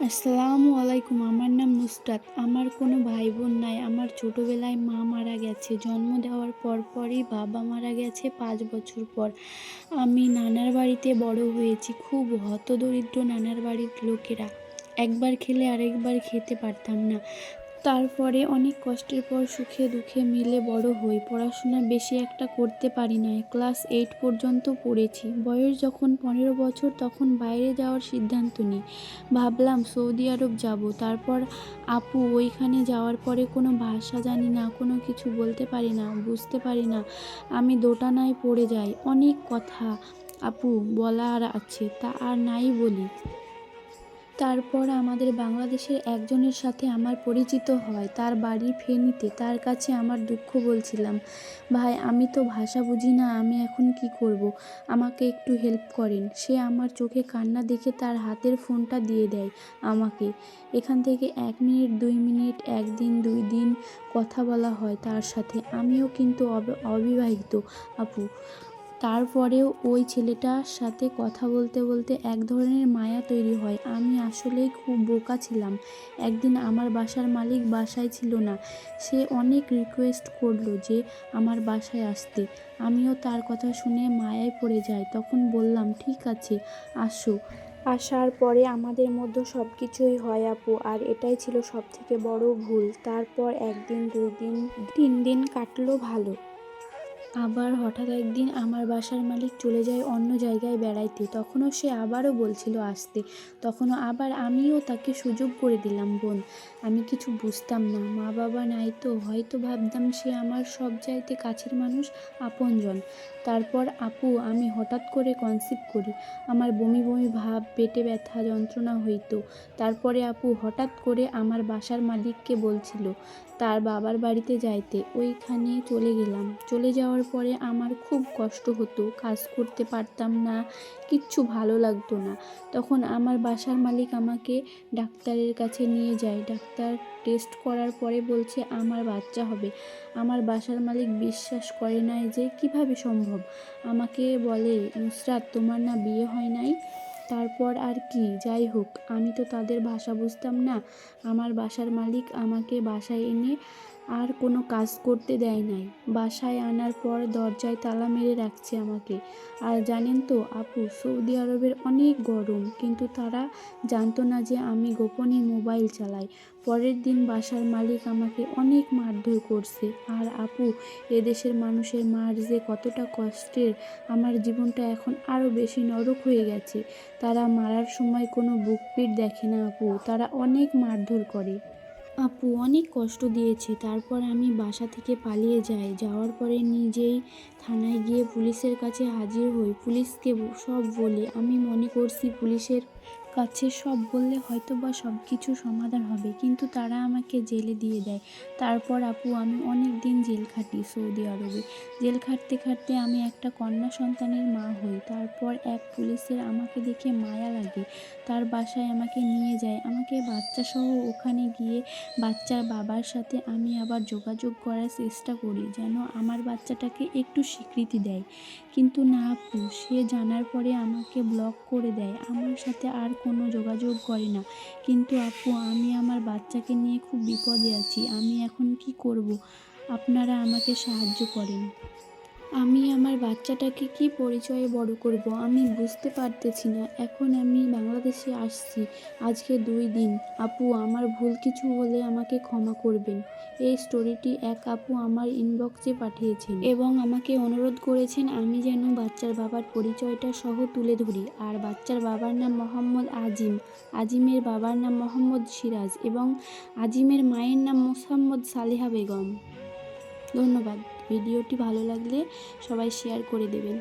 আসসালামু আলাইকুম, আমার নাম নুসরাত আমার কোনো ভাই বোন নাই। আমার ছোটোবেলায় মা মারা গেছে। জন্ম দেওয়ার পর পরই বাবা মারা গেছে পাঁচ বছর পর। আমি নানার বাড়িতে বড় হয়েছি। খুব হতদরিদ্র নানার বাড়ির লোকেরা। একবার খেলে আরেকবার খেতে পারতাম না। তারপরে অনেক কষ্টের পর সুখে দুঃখে মিলে বড় হই। পড়াশোনা বেশি একটা করতে পারি না ক্লাস এইট পর্যন্ত পড়েছি। বয়স যখন পনেরো বছর তখন বাইরে যাওয়ার সিদ্ধান্ত নিই। ভাবলাম সৌদি আরব যাব। তারপর আপু ওইখানে যাওয়ার পরে কোনো ভাষা জানি না, কোনো কিছু বলতে পারি না, বুঝতে পারি না। আমি দোটানায় পড়ে যাই। অনেক কথা আপু বলা আর আছে, তা আর নাই বলি। তারপর আমাদের বাংলাদেশের একজনের সাথে আমার পরিচিত হয়। তার বাড়ি ফেনীতে। তার কাছে আমার দুঃখ বলছিলাম, ভাই, আমি তো ভাষা বুঝি না, আমি এখন কি করব? আমাকে একটু হেল্প করেন। সে আমার চোখে কান্না দেখে তার হাতের ফোনটা দিয়ে দেয় আমাকে। এখান থেকে এক মিনিট, দুই মিনিট, একদিন, দুই দিন কথা বলা হয় তার সাথে। আমিও কিন্তু অব- অবিবাহিত, আপু। তারপরেও ওই ছেলেটার সাথে কথা বলতে বলতে এক ধরনের মায়া তৈরি হয়। আমি আসলেই খুব বোকা ছিলাম। একদিন আমার বাসার মালিক বাসায় ছিল না। সে অনেক রিকোয়েস্ট করল যে আমার বাসায় আসতে। আমিও তার কথা শুনে মায়ায় পড়ে যাই। তখন বললাম, ঠিক আছে, আসো। আসার পরে আমাদের মধ্যে সব কিছুই হয় আপু, আর এটাই ছিল সব থেকে বড় ভুল। তারপর একদিন দুই দিন তিন দিন কাটলো ভালো। আবার হঠাৎ একদিন আমার বাসার মালিক চলে যায় অন্য জায়গায় বেড়াইতে। তখনও সে আবারও বলছিল আসতে। তখনও আবার আমিও তাকে সুযোগ করে দিলাম, বোন, আমি কিছু বুঝতাম না। মা বাবা নাই তো। হয়তো ভাবতাম সে আমার সব চাইতে কাছের মানুষ, আপনজন। তারপর, আপু, আমি হঠাৎ করে কনসিভ করি। আমার বমি বমি ভাব, পেটে ব্যথা, যন্ত্রণা হইতো। তারপরে আপু হঠাৎ করে আমার বাসার মালিককে বলছিল, তার বাবার বাড়িতে যাইতে। ওইখানে চলে গেলাম। চলে যাওয়ার পরে আমার খুব কষ্ট হতো, কাজ করতে পারতাম না, কিচ্ছু ভালো লাগতো না। তখন আমার বাসার মালিক আমাকে ডাক্তারের কাছে নিয়ে যায়। ডাক্তার টেস্ট করার পরে বলছে, আমার বাচ্চা হবে। আমার বাসার মালিক বিশ্বাস করে নাই যে, কীভাবে সম্ভব? আমাকে বলে, নুসরাত, তোমার না বিয়ে হয় নাই? তারপর আর কি? যাই হোক, আমি তো তাদের ভাষা বুঝতাম না। আমার বাসার মালিক আমাকে বাসায় এনে আর কোনো কাজ করতে দেয় নাই। বাসায় আনার পর দরজায় তালা মেরে রাখছে আমাকে। আর জানেন তো, আপু, সৌদি আরবের অনেক গরম, কিন্তু তারা জানতো না যে আমি গোপনে মোবাইল চালাই। পরের দিন বাসার মালিক আমাকে অনেক মারধর করছে। আর আপু, এদেশের মানুষের মার যে কতটা কষ্টের, আমার জীবনটা এখন আরও বেশি নরক হয়ে গেছে। তারা মারার সময় কোনো বুকপিট দেখে না আপু, তারা অনেক মারধর করে। আপু অনেক কষ্ট দিয়েছে, তারপর আমি বাসা থেকে পালিয়ে যাই। যাওয়ার পরে নিজেই থানায় গিয়ে পুলিশের কাছে হাজির হই। পুলিশকে সব বলি, আমি মনে করছি পুলিশের কাছে সব বললে হয়তো বা সব কিছু সমাধান হবে, কিন্তু তারা আমাকে জেলে দিয়ে দেয়। তারপর আপু, আমি অনেক দিন জেল খাটি সৌদি আরবে। জেল খাটতে খাটতে আমি একটা কন্যা সন্তানের মা হই। তারপর এক পুলিশের আমাকে দেখে মায়া লাগে। তার বাসায় আমাকে নিয়ে যায়। আমাকে বাচ্চা সহ ওখানে গিয়ে বাচ্চার বাবার সাথে আমি আবার যোগাযোগ করার চেষ্টা করি, যেন আমার বাচ্চাটাকে একটু স্বীকৃতি দেয়। কিন্তু না আপু, সে জানার পরে আমাকে ব্লক করে দেয়। আমার সাথে আর কোনো যোগাযোগ করে না। কিন্তু আপু, আমি আমার বাচ্চাকে নিয়ে খুব বিপদে আছি। আমি এখন কি করব? আপনারা আমাকে সাহায্য করেন। আমি আমার বাচ্চাটাকে কি পরিচয়ে বড় করব? আমি বুঝতে পারতেছি না। এখন আমি বাংলাদেশে আসছি। আজকে দুই দিন। আপু, আমার ভুল কিছু হলে আমাকে ক্ষমা করবেন। এই স্টোরিটি এক আপু আমার ইনবক্সে পাঠিয়েছেন এবং আমাকে অনুরোধ করেছেন আমি যেন বাচ্চার বাবার পরিচয়টা সহ তুলে ধরি। আর বাচ্চার বাবার নাম মোহাম্মদ আজিম। আজিমের বাবার নাম মোহাম্মদ সিরাজ এবং আজিমের মায়ের নাম মোসাম্মদ সালেহা বেগম। ধন্যবাদ। ভিডিওটি ভালো লাগলে সবাই শেয়ার করে দেবেন।